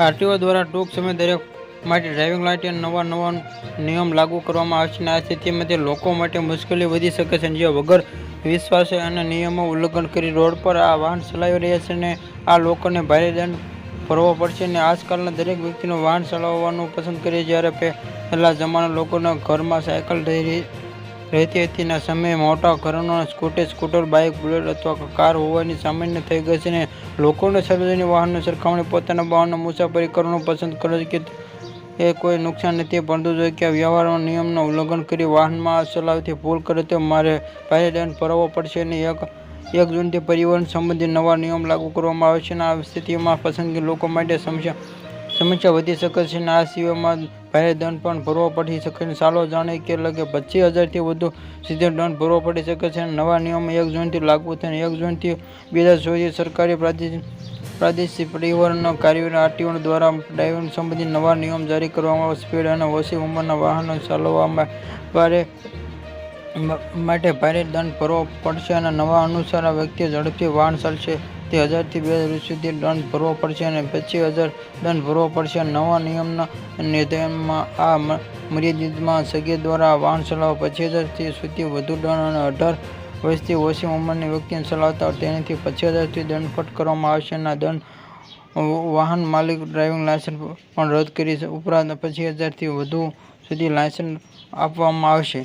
RTO દ્વારા ટૂંક સમય દરેક માટે ડ્રાઇવિંગ લાઇસન્સ નવા નવા નિયમ લાગુ કરવામાં આવશે અને આ સ્થિતિમાંથી લોકો માટે મુશ્કેલી વધી શકે છે. જે વગર વિશ્વાસે અને નિયમો ઉલ્લંઘન કરી રોડ પર આ વાહન ચલાવી રહ્યા છે અને આ લોકોને ભારે દંડ ભરવો પડશે. અને આજકાલના દરેક વ્યક્તિનું વાહન ચલાવવાનું પસંદ કરે જ્યારે પહેલાં જમાના લોકોના ઘરમાં સાયકલ રહી રહેતી હતી ના સમયે મોટા ઘરોના સ્કૂટર સ્કૂટર, બાઇક, બુલેટ અથવા કાર હોવાની સામાન્ય થઈ ગઈ છે ને લોકોને સાર્વજનિક વાહનની સરખામણી પોતાના વાહનનો મુસાફરી કરવાનું પસંદ કરે છે કે એ કોઈ નુકસાન નથી, પરંતુ જો કે વ્યવહારમાં નિયમનું ઉલ્લંઘન કરી વાહનમાં ચલાવતી ભૂલ કરે તો મારે ભારે દંડ ભરવો પડશે અને એક એક જૂનથી પરિવહન સંબંધિત નવા નિયમ લાગુ કરવામાં આવશે અને આ સ્થિતિમાં પસંદગી લોકો માટે સમસ્યા સમસ્યા વધી શકે છે અને આ સિવાયમાં ભારે દંડ પણ ભરવો પડી શકે છે. ચાલો જાણે કે લગે પચીસ હજારથી વધુ સીધો દંડ ભરવો પડી શકે છે અને નવા નિયમો એક જૂનથી લાગુ થઈને એક જૂનથી બે હજાર ચોવીસ સરકારી પ્રાદેશિક પ્રાદેશિક કાર્યવાહી કાર્યો આરટીઓ દ્વારા ડ્રાઇવિંગ સંબંધિત નવા નિયમ જારી કરવામાં સ્પીડ અને ઓછી ઉંમરના વાહનો ચલાવવામાં ભારે માટે ભારે દંડ ભરવો પડશે અને નવા અનુસાર આ વ્યક્તિ ઝડપથી વાહન ચાલશે. તે હજારથી બે હજાર સુધી દંડ ભરવો પડશે અને પચીસ હજાર દંડ ભરવો પડશે. નવા નિયમના નિર્ધારણમાં આ મર્યાદિતમાં સગી દ્વારા વાહન ચલાવવા પચીસ હજારથી સુધી વધુ દંડ અને અઢાર વર્ષથી ઓછી ઉંમરની વ્યક્તિને ચલાવતા તેનાથી પચીસ હજારથી દંડ ફટકારવામાં આવશે અને દંડ વાહન માલિક ડ્રાઇવિંગ લાયસન્સ પણ રદ કરી ઉપરાંત પચીસ હજારથી વધુ સુધી લાયસન્સ આપવામાં આવશે.